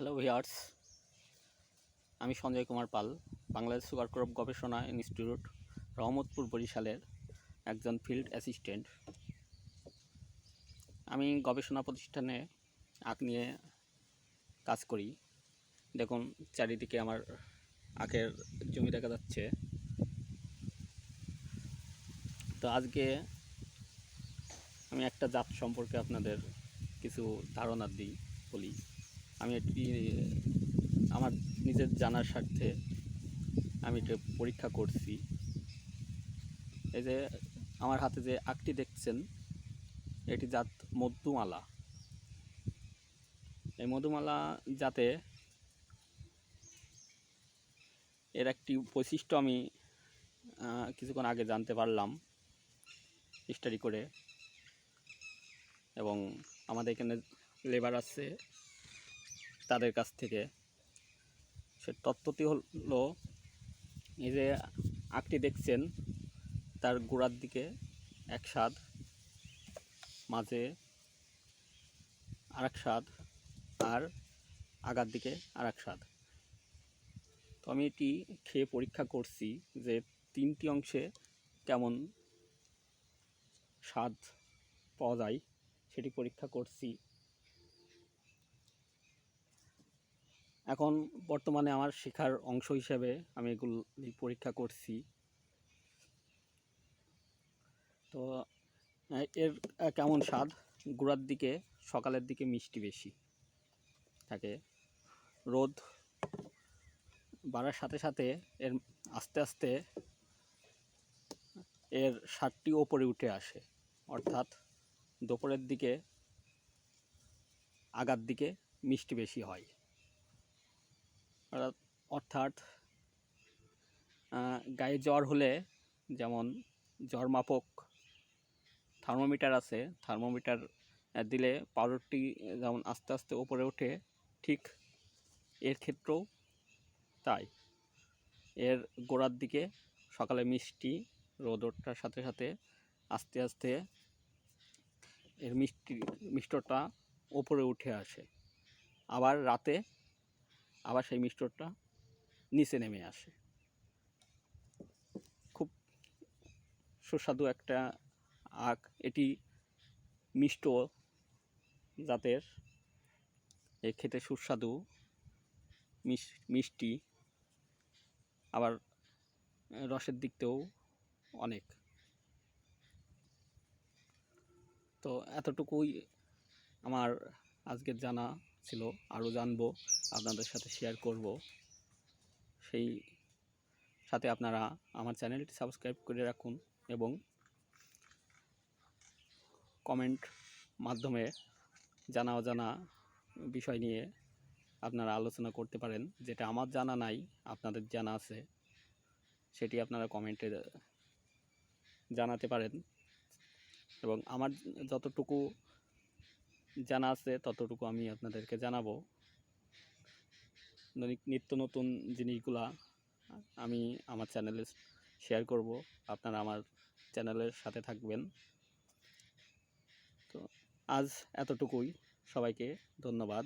Hello viewers আমি Sanjay Kumar Pal, Bangladesh sugar crop গবেষণা institute, Rahmatpur বরিশালের একজন ফিল্ড অ্যাসিস্ট্যান্ট। আমি গবেষণা প্রতিষ্ঠানে আখ নিয়ে কাজ করি। দেখুন, চারিদিকে আমার আখের জমি দেখা যাচ্ছে। তো আজকে আমি একটা জাত সম্পর্কে আপনাদের কিছু ধারণা দিই, বলি। আমি একটি, আমার নিজের জানার স্বার্থে আমি এটা পরীক্ষা করছি। এই যে আমার হাতে যে আঁকটি দেখছেন, এটি জাত মধুমালা। এই মধুমালা জাতে এর একটি বৈশিষ্ট্য আমি কিছুক্ষণ আগে জানতে পারলাম স্টাডি করে। এবং আমাদের এখানে লেবার আছে তাদের কাছ থেকে। সে তত্ত্বটি হলো, এই যে আঁকটি দেখছেন, তার গোড়ার দিকে এক স্বাদ, মাঝে আর এক স্বাদ, আর আগার দিকে আর এক স্বাদ। তো আমি এটি খেয়ে পরীক্ষা করছি যে তিনটি অংশে কেমন স্বাদ পাওয়া যায়, সেটি পরীক্ষা করছি। এখন বর্তমানে আমার শেখার অংশ হিসেবে আমি এগুলি পরীক্ষা করছি। তো এর কেমন স্বাদ? গুড়ার দিকে, সকালের দিকে মিষ্টি বেশি থাকে। রোদ বাড়ার সাথে সাথে এর আস্তে আস্তে এর স্বাদটি ওপরে উঠে আসে। অর্থাৎ দুপুরের দিকে, আগার দিকে মিষ্টি বেশি হয়। অর্থাৎ- গায়ে জ্বর হলে যেমন জ্বর মাপক থার্মোমিটার আছে, থার্মোমিটার দিলে পাউডারটি যেমন আস্তে আস্তে উপরে ওঠে, ঠিক এর ক্ষেত্রেও তাই। এর গোড়ার দিকে সকালে মিষ্টি, রোদ ওঠার সাথে সাথে আস্তে আস্তে এর মিষ্টি, মিষ্টটা ওপরে উঠে আসে। আবার রাতে আবার সেই মিষ্টটা নিচে নেমে আসে। খুব সুস্বাদু একটা আখ। এটি মিষ্ট জাতের। এ খেতে সুস্বাদু মিষ্টি, আবার রসের দিক থেকেও অনেক। তো এতটুকুই আমার আজকের জানা। ছিল, আরও জানব, আপনাদের সাথে শেয়ার করব। সেই সাথে আপনারা আমার চ্যানেলটি সাবস্ক্রাইব করে রাখুন এবং কমেন্ট মাধ্যমে জানা অজানা বিষয় নিয়ে আপনারা আলোচনা করতে পারেন। যেটা আমার জানা নাই, আপনাদের জানা আছে, সেটি আপনারা কমেন্টে জানাতে পারেন। এবং আমার যতটুকু জানা আছে, ততটুকু আমি আপনাদেরকে জানাব। নিত্য নতুন জিনিসগুলা আমি আমার চ্যানেলে শেয়ার করব। আপনারা আমার চ্যানেলের সাথে থাকবেন। তো আজ এতটুকুই। সবাইকে ধন্যবাদ।